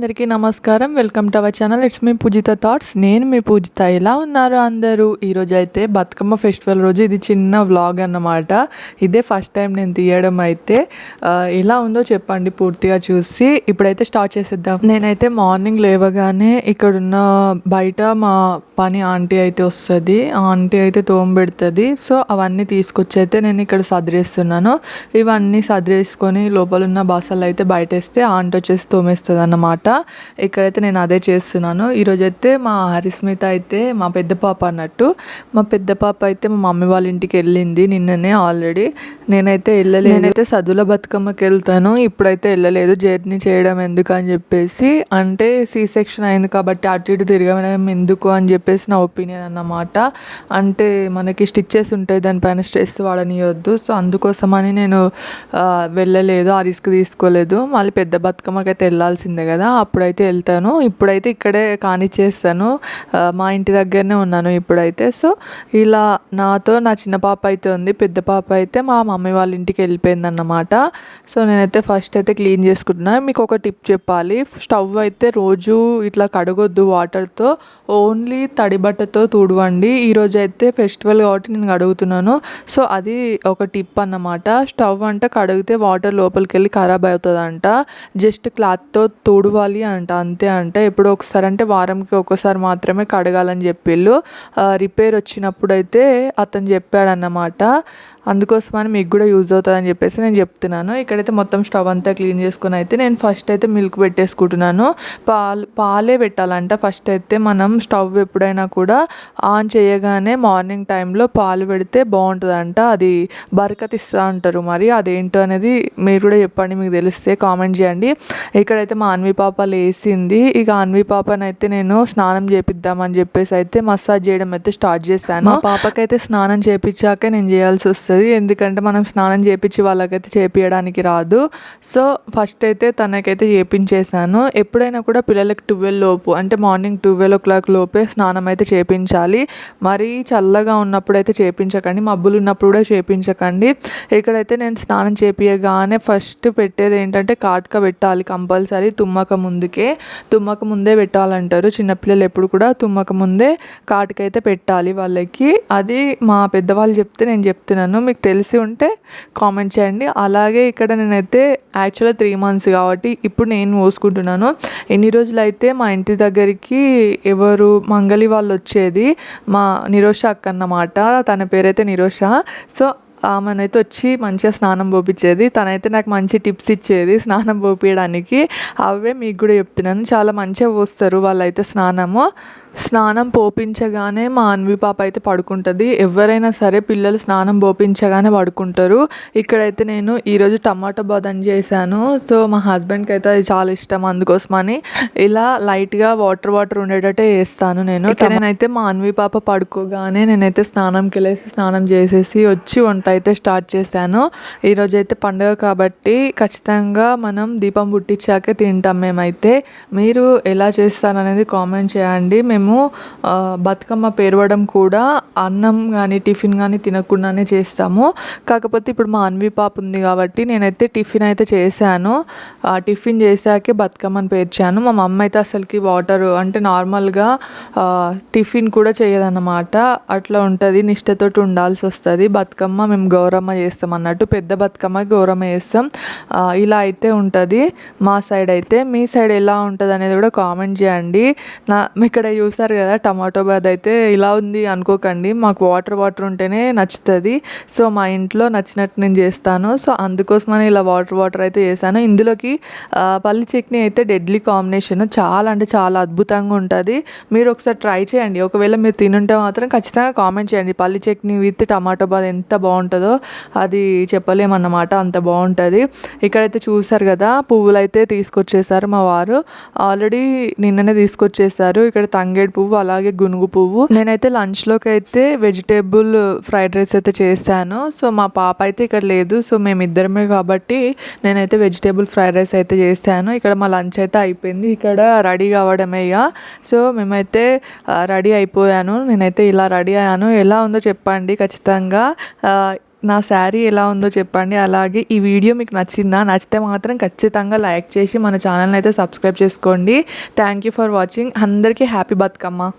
అందరికీ నమస్కారం. Welcome to our channel it's me Poojitha thoughts నేను మీ పూజిత. ఎలా ఉన్నారు అందరూ? ఈరోజు అయితే బతుకమ్మ ఫెస్టివల్ రోజు. ఇది చిన్న వ్లాగ్ అన్నమాట. ఇదే ఫస్ట్ టైం నేను తీయడం అయితే. ఎలా ఉందో చెప్పండి పూర్తిగా చూసి. ఇప్పుడైతే స్టార్ట్ చేసేద్దాం. నేనైతే మార్నింగ్ లేవగానే ఇక్కడున్న బయట మా పని ఆంటీ అయితే వస్తుంది. ఆంటీ అయితే తోంబెడుతుంది సో అవన్నీ తీసుకొచ్చి అయితే నేను ఇక్కడ సదిరేస్తున్నాను. ఇవన్నీ సదిరేసుకొని లోపల ఉన్న బాసలు అయితే బయటేస్తే ఆంటీ వచ్చేసి తోమేస్తుంది అన్నమాట ఇక్కడైతే నేను అదే చేస్తున్నాను. ఈరోజు అయితే మా హరిస్మిత అయితే మా పెద్ద పాప అన్నట్టు. మా పెద్ద పాప అయితే మా మమ్మీ వాళ్ళ ఇంటికి వెళ్ళింది నిన్ననే ఆల్రెడీ. నేనైతే వెళ్ళలేదు. నేనైతే సదుల బతుకమ్మకి వెళ్తాను. ఇప్పుడైతే వెళ్ళలేదు. జర్నీ చేయడం ఎందుకు అని చెప్పేసి. అంటే సి సెక్షన్ అయింది కాబట్టి అటు ఇటు తిరగడం ఎందుకు అని చెప్పేసి నా ఒపీనియన్ అన్నమాట. అంటే మనకి స్టిచ్చెస్ ఉంటాయి. దానిపైన స్ట్రెస్ వాడనియొద్దు. సో అందుకోసమని నేను వెళ్ళలేదు. ఆ రిస్క్ తీసుకోలేదు. మళ్ళీ పెద్ద బతుకమ్మకి అయితే వెళ్ళాల్సిందే కదా. అప్పుడైతే వెళ్తాను. ఇప్పుడైతే ఇక్కడే కానిచ్చేస్తాను. మా ఇంటి దగ్గరనే ఉన్నాను ఇప్పుడైతే. సో ఇలా నాతో నా చిన్న పాప అయితే ఉంది పెద్ద పాప అయితే మా మమ్మీ వాళ్ళ ఇంటికి వెళ్ళిపోయింది అన్నమాట సో నేనైతే ఫస్ట్ అయితే క్లీన్ చేసుకుంటున్నా. మీకు ఒక టిప్ చెప్పాలి. స్టవ్ అయితే రోజు ఇట్లా కడగొద్దు వాటర్తో. ఓన్లీ తడి బట్టతో తుడవండి. ఈరోజు అయితే ఫెస్టివల్ కాబట్టి నేను కడుగుతున్నాను. సో అది ఒక టిప్ అన్నమాట. స్టవ్ అంటే కడిగితే వాటర్ లోపలికి వెళ్ళి ఖరాబ్ అవుతుందంట. జస్ట్ క్లాత్తో తుడవాలి. అంట అంతే అంట. ఎప్పుడో ఒకసారి అంటే వారంకి ఒకసారి మాత్రమే కడగాలని చెప్పిళ్ళు. రిపేర్ వచ్చినప్పుడు అయితే అతను చెప్పాడన్నమాట. అందుకోసమని మీకు కూడా యూజ్ అవుతుందని చెప్పేసి నేను చెప్తున్నాను. ఇక్కడైతే మొత్తం స్టవ్ అంతా క్లీన్ చేసుకుని అయితే నేను ఫస్ట్ అయితే మిల్క్ పెట్టేసుకుంటున్నాను. పాలు పాలే పెట్టాలంట. ఫస్ట్ అయితే మనం స్టవ్ ఎప్పుడైనా కూడా ఆన్ చేయగానే మార్నింగ్ టైంలో పాలు పెడితే బాగుంటుందంట. అది బరకత్ ఇస్తా అంటారు మరి. అదేంటో అనేది మీరు కూడా చెప్పండి మీకు తెలిస్తే కామెంట్ చేయండి. ఇక్కడైతే మా అన్వి పాప లేసింది ఇక అన్వి పాపనైతే నేను స్నానం చేపిద్దామని చెప్పేసి అయితే మసాజ్ చేయడం అయితే స్టార్ట్ చేశాను. మా పాపకైతే స్నానం చేపించాకే నేను చేయాల్సి వస్తుంది. ఎందుకంటే మనం స్నానం చేపించి వాళ్ళకైతే చేపించడానికి రాదు. సో ఫస్ట్ అయితే తనకైతే చేపించేశాను. ఎప్పుడైనా కూడా పిల్లలకి ట్వెల్వ్ లోపు అంటే మార్నింగ్ ట్వెల్వ్ ఓ క్లాక్ లోపే స్నానం అయితే చేపించాలి. మరీ చల్లగా ఉన్నప్పుడు అయితే చేపించకండి. మబ్బులు ఉన్నప్పుడు కూడా చేపించకండి. ఇక్కడైతే నేను స్నానం చేపియగానే ఫస్ట్ పెట్టేది ఏంటంటే కాటుక పెట్టాలి కంపల్సరీ తుమ్మక ముందుకే తుమ్మక ముందే పెట్టాలంటారు. చిన్నపిల్లలు ఎప్పుడు కూడా తుమ్మక ముందే కాటికైతే పెట్టాలి వాళ్ళకి. అది మా పెద్దవాళ్ళు చెప్తే నేను చెప్తున్నాను. మీకు తెలిసి ఉంటే కామెంట్ చేయండి. అలాగే ఇక్కడ నేనైతే యాక్చువల్గా త్రీ మంత్స్ కాబట్టి ఇప్పుడు నేను పోసుకుంటున్నాను ఎన్ని రోజులు అయితే మా ఇంటి దగ్గరికి ఎవరు మంగలి వాళ్ళు వచ్చేది మా నిరోష అక్క అన్నమాట. తన పేరైతే నిరోష. సో ఆమెనైతే వచ్చి మంచిగా స్నానం పోపించేది తనైతే నాకు మంచి టిప్స్ ఇచ్చేది స్నానం పోపించడానికి అవే మీకు కూడా చెప్తున్నాను. చాలా మంచిగా పోస్తారు వాళ్ళైతే స్నానము. స్నానం పోపించగానే మా అన్వి పాప అయితే పడుకుంటుంది. ఎవరైనా సరే పిల్లలు స్నానం పోపించగానే పడుకుంటారు. ఇక్కడైతే నేను ఈరోజు టమాటో బాదం చేశాను. సో మా హస్బెండ్కి అయితే అది చాలా ఇష్టం అందుకోసమని ఇలా లైట్గా వాటర్ వాటర్ ఉండేటట్టే వేస్తాను నేను. నేనైతే మా అన్వి పాప పడుకోగానే నేనైతే స్నానంకి వెళ్ళేసి స్నానం చేసేసి వచ్చి వంట అయితే స్టార్ట్ చేశాను. ఈరోజు అయితే పండుగ కాబట్టి ఖచ్చితంగా మనం దీపం పుట్టించాకే తింటాం మేమైతే. మీరు ఎలా చేస్తారనేది కామెంట్ చేయండి. మేము మేము బతుకమ్మ పేరవడం కూడా అన్నం కానీ టిఫిన్ కానీ తినకుండానే చేస్తాము. కాకపోతే ఇప్పుడు మా అన్వి పాప ఉంది కాబట్టి నేనైతే టిఫిన్ అయితే చేశాను. ఆ టిఫిన్ చేశాకే బతుకమ్మని పేర్చాను. మా మమ్మ అయితే అసలుకి వాటర్ అంటే నార్మల్గా టిఫిన్ కూడా చేయదన్నమాట. అట్లా ఉంటుంది నిష్టతోటి ఉండాల్సి వస్తుంది. బతుకమ్మ మేము గౌరమ్మ చేస్తాం అన్నట్టు పెద్ద బతుకమ్మ గౌరమ్మ చేస్తాం. ఇలా అయితే ఉంటుంది. మా సైడ్ అయితే మీ సైడ్ ఎలా ఉంటుంది అనేది కూడా కామెంట్ చేయండి. నా ఇక్కడ చూసారు కదా టమాటో బాద్ అయితే ఇలా ఉంది అనుకోకండి. మాకు వాటర్ వాటర్ ఉంటేనే నచ్చుతుంది. సో మా ఇంట్లో నచ్చినట్టు నేను చేస్తాను. సో అందుకోసమని ఇలా వాటర్ వాటర్ అయితే చేశాను. ఇందులోకి పల్లి చట్నీ అయితే డెడ్లీ కాంబినేషన్. చాలా అంటే చాలా అద్భుతంగా ఉంటుంది. మీరు ఒకసారి ట్రై చేయండి. ఒకవేళ మీరు తినుంటే మాత్రం ఖచ్చితంగా కామెంట్ చేయండి. పల్లి చట్నీ విత్ టమాటో బాద్ ఎంత బాగుంటుందో అది చెప్పలేమన్నమాట. అంత బాగుంటుంది. ఇక్కడైతే చూసారు కదా పువ్వులు అయితే తీసుకొచ్చేసారు మా వారు. ఆల్రెడీ నిన్ననే తీసుకొచ్చేసారు. ఇక్కడ తంగేడు పువ్వు అలాగే గునుగు పువ్వు. నేనైతే లంచ్లోకి అయితే వెజిటేబుల్ ఫ్రైడ్ రైస్ అయితే చేశాను సో మా పాప అయితే ఇక్కడ లేదు. సో మేమిద్దరమే కాబట్టి నేనైతే వెజిటేబుల్ ఫ్రైడ్ రైస్ అయితే చేశాను ఇక్కడ మా లంచ్ అయితే అయిపోయింది. ఇక్కడ రెడీ కావడమే ఇక. సో మేమైతే రెడీ అయిపోయాను. నేనైతే ఇలా రెడీ అయ్యాను. ఎలా ఉందో చెప్పండి ఖచ్చితంగా. నా శారీ ఎలా ఉందో చెప్పండి. అలాగే ఈ వీడియో మీకు నచ్చిందా నచ్చితే మాత్రం ఖచ్చితంగా లైక్ చేసి మన ఛానల్ని అయితే సబ్స్క్రైబ్ చేసుకోండి. థ్యాంక్ యూ ఫర్ వాచింగ్ అందరికీ హ్యాపీ బతుకమ్మ.